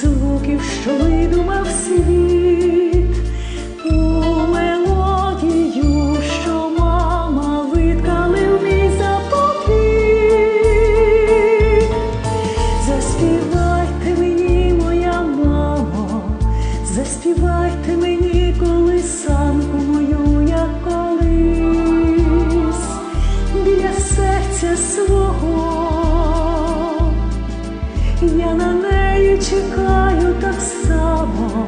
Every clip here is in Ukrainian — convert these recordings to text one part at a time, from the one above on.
звуків, що видумав світ, у мелодію, що мама виткали в мій заповіт. Заспівайте мені, моя мамо, заспівайте мені колисанку мою, як колись біля серця свого. Чекаю так само,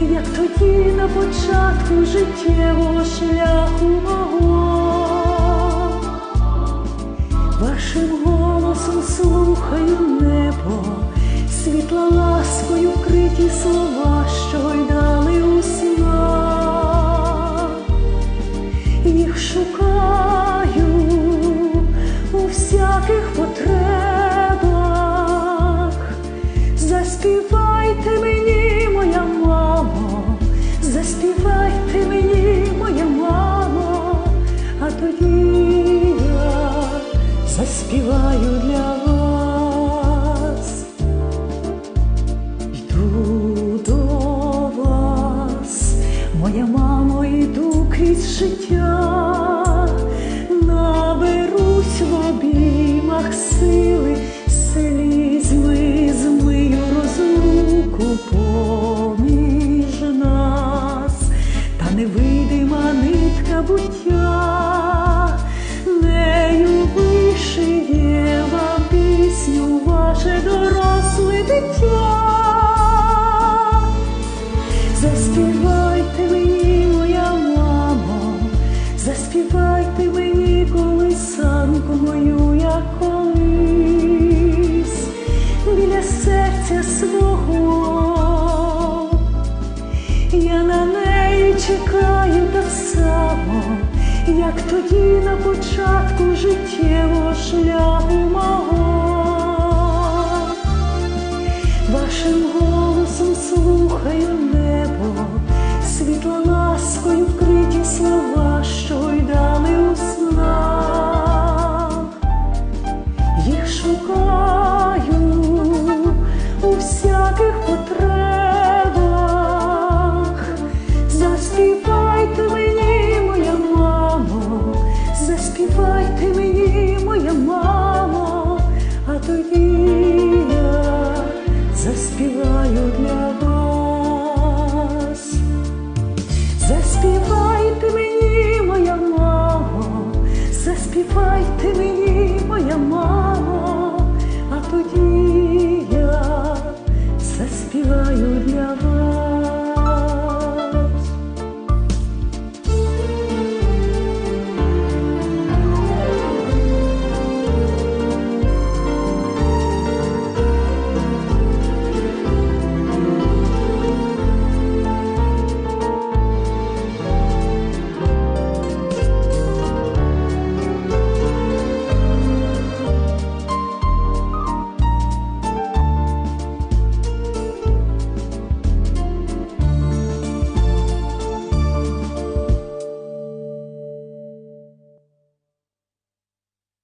як тоді на початку життєвого шляху мого. Вашим голосом слухаю небо, світла ласкою вкриті слова, що гойдали у снах. Їх шукаю у всяких потребах. Заспівайте мені, моя мамо, заспівайте мені, моя мамо, а тоді я заспіваю для вас. Йду до вас, моя мамо, йду крізь життя, Заспівайте мені, моя мамо, заспівайте мені колисанку мою, як колись біля серця свого. Я на неї чекаю так само, як тоді на початку життєвого шляху мого. Заспівайте мені, моя мамо, заспівайте мені, моя мамо.